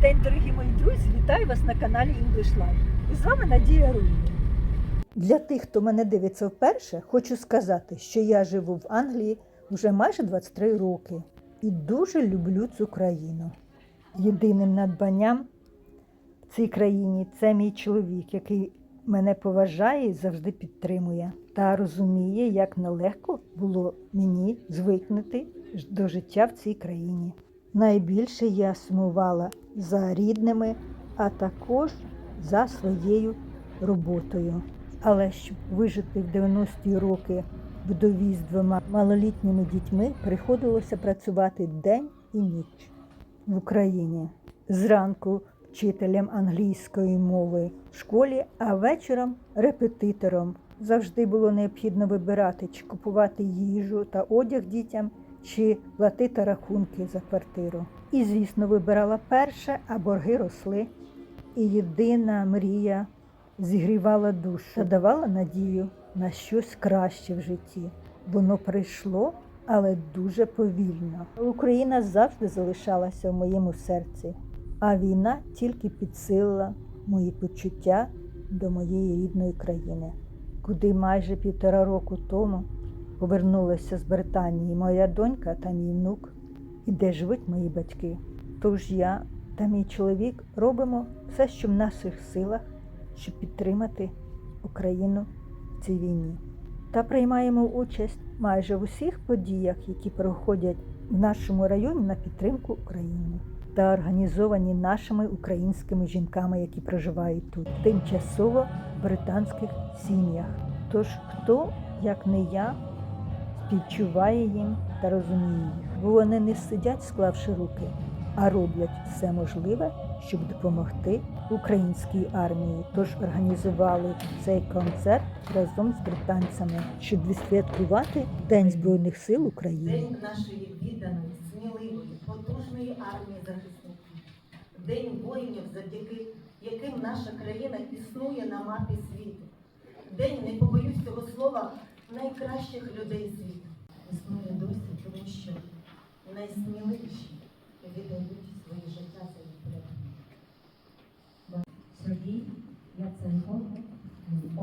день, дорогі мої друзі! Вітаю вас на каналі English Life. І з вами Надія Руїні. Для тих, хто мене дивиться вперше, хочу сказати, що я живу в Англії вже майже 23 роки і дуже люблю цю країну. Єдиним надбанням в цій країні це мій чоловік, який мене поважає і завжди підтримує та розуміє, як нелегко було мені звикнути до життя в цій країні. Найбільше я сумувала за рідними, а також за своєю роботою. Але щоб вижити в 90-ті роки вдові з двома малолітніми дітьми, приходилося працювати день і ніч в Україні. Зранку вчителем англійської мови в школі, а вечором репетитором. Завжди було необхідно вибирати, чи купувати їжу та одяг дітям, чи платити рахунки за квартиру. І, звісно, вибирала перше, а борги росли. І єдина мрія зігрівала душу та давала надію на щось краще в житті. Воно прийшло, але дуже повільно. Україна завжди залишалася в моєму серці, а війна тільки підсилила мої почуття до моєї рідної країни, куди майже півтора року тому повернулася з Британії моя донька та мій внук, і де живуть мої батьки. Тож я та мій чоловік робимо все, що в наших силах, щоб підтримати Україну в цій війні. Та приймаємо участь майже в усіх подіях, які проходять в нашому районі на підтримку України та організовані нашими українськими жінками, які проживають тут, тимчасово в британських сім'ях. Тож хто, як не я, співчуває їм та розуміє їх, бо вони не сидять, склавши руки, а роблять все можливе, щоб допомогти українській армії. Тож організували цей концерт разом з британцями, щоб відсвяткувати День Збройних сил України. День нашої відданої, сміливої, потужної армії захисників. День воїнів, завдяки яким наша країна існує на мапі світу. День, не побоюсь цього слова, найкращих людей світу. Існує досі, тому що найсміливіші віддають свої життя за їх порятунок. Сергій Яценко з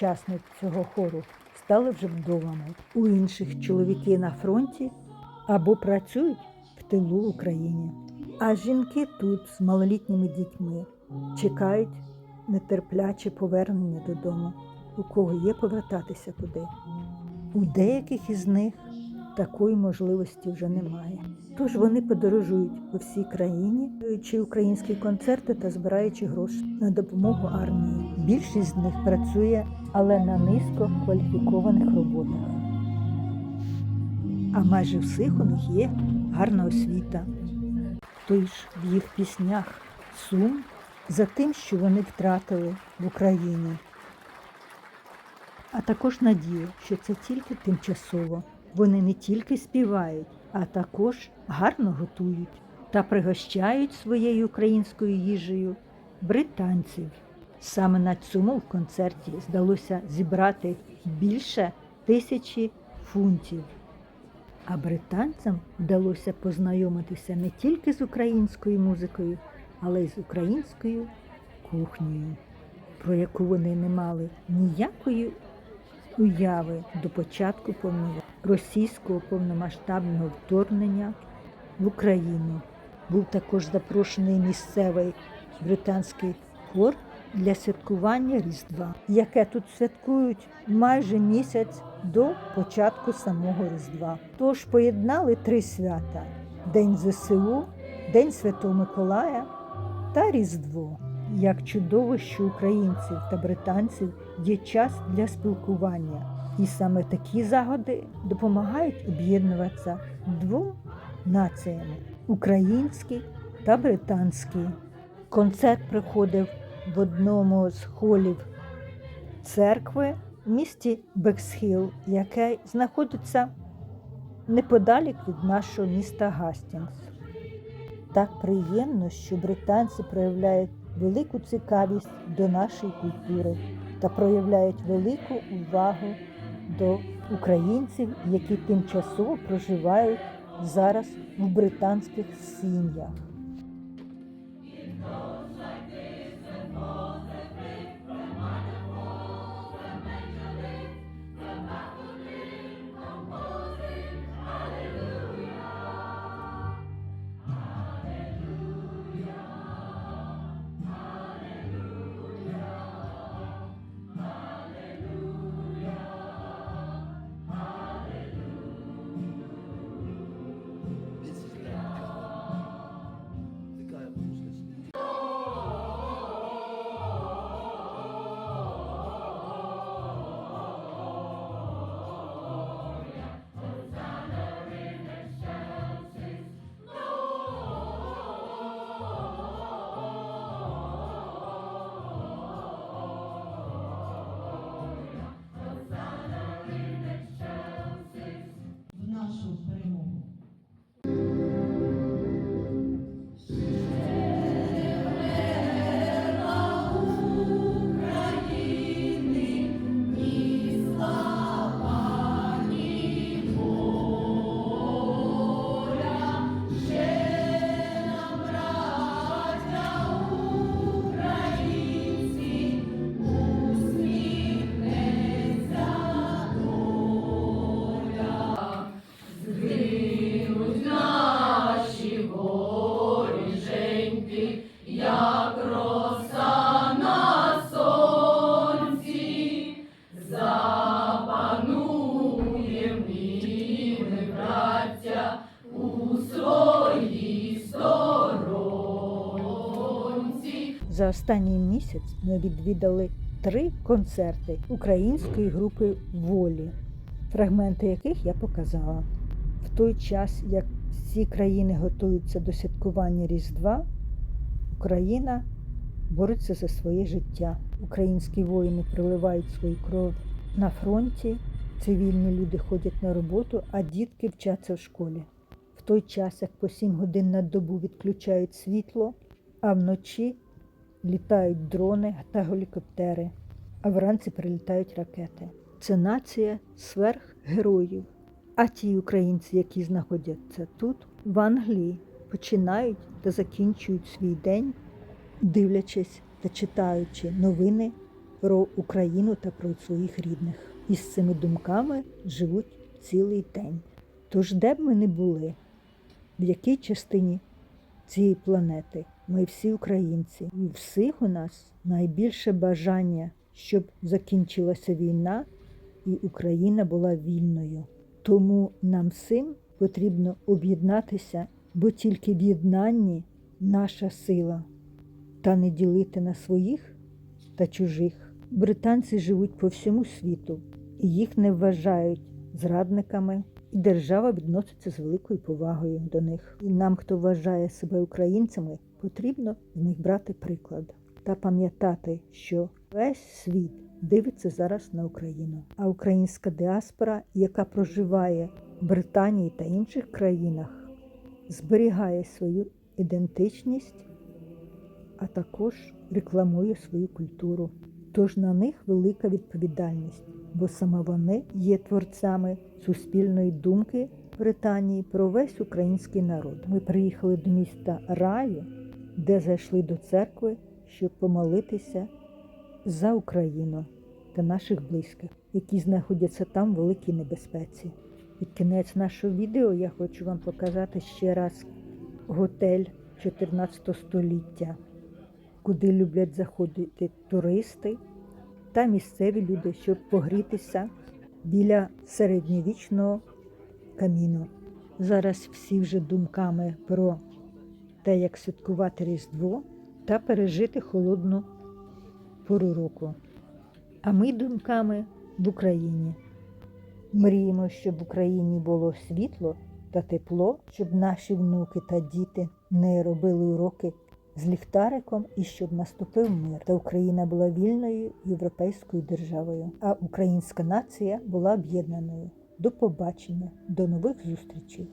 учасниць цього хору стали вже вдовами. У інших чоловіки на фронті або працюють в тилу Україні. А жінки тут з малолітніми дітьми чекають нетерпляче повернення додому. у кого є повертатися туди. У деяких із них такої можливості вже немає. Тож вони подорожують по всій країні, даючи українські концерти та збираючи гроші на допомогу армії. Більшість з них працює, але на низько кваліфікованих роботах. А майже всіх у них є гарна освіта. Тож в їх піснях сум за тим, що вони втратили в Україні, а також надію, що це тільки тимчасово. Вони не тільки співають, а також гарно готують та пригощають своєю українською їжею британців. Саме на цьому в концерті здалося зібрати більше тисячі фунтів. А британцям вдалося познайомитися не тільки з українською музикою, але й з українською кухнею, про яку вони не мали ніякої уяви до початку російського повномасштабного вторгнення в Україну. Був також запрошений місцевий британський хор для святкування Різдва, яке тут святкують майже місяць до початку самого Різдва. Тож поєднали три свята: День ЗСУ, День Святого Миколая та Різдво. Як чудово, що українців та британців є час для спілкування, і саме такі заходи допомагають об'єднуватися двом націями український та британський. Концерт проходив в одному з холів церкви в місті Бексхіл, яке знаходиться неподалік від нашого міста Гастінгс. Так приємно, що британці проявляють велику цікавість до нашої культури та проявляють велику увагу до українців, які тимчасово проживають зараз в британських сім'ях. За останній місяць ми відвідали три концерти української групи Волі, фрагменти яких я показала. В той час, як всі країни готуються до святкування Різдва, Україна бореться за своє життя. Українські воїни проливають свою кров на фронті, цивільні люди ходять на роботу, а дітки вчаться в школі. В той час, як по 7 годин на добу відключають світло, а вночі літають дрони та гелікоптери, а вранці прилітають ракети. Це нація сверхгероїв. А ті українці, які знаходяться тут, в Англії, починають та закінчують свій день, дивлячись та читаючи новини про Україну та про своїх рідних. І з цими думками живуть цілий день. Тож, де б ми не були, в якій частині цієї планети. Ми всі українці, і всіх у нас найбільше бажання щоб закінчилася війна і Україна була вільною. Тому нам всім потрібно об'єднатися, бо тільки в єднанні наша сила, та не ділити на своїх та чужих. Британці живуть по всьому світу, і їх не вважають зрадниками, і держава відноситься з великою повагою до них. І нам, хто вважає себе українцями, потрібно з них брати приклад та пам'ятати, що весь світ дивиться зараз на Україну. А українська діаспора, яка проживає в Британії та інших країнах, зберігає свою ідентичність, а також рекламує свою культуру. Тож на них велика відповідальність, бо саме вони є творцями суспільної думки Британії про весь український народ. Ми приїхали до міста Раю, де зайшли до церкви, щоб помолитися за Україну та наших близьких, які знаходяться там в великій небезпеці. Під кінець нашого відео я хочу вам показати ще раз готель 14 століття, куди люблять заходити туристи та місцеві люди, щоб погрітися біля середньовічного каміну. Зараз всі вже думками про те, як святкувати Різдво та пережити холодну пору року. А ми думками в Україні. Мріємо, щоб в Україні було світло та тепло, щоб наші внуки та діти не робили уроки з ліхтариком і щоб наступив мир, та Україна була вільною європейською державою, а українська нація була об'єднаною. До побачення, до нових зустрічей!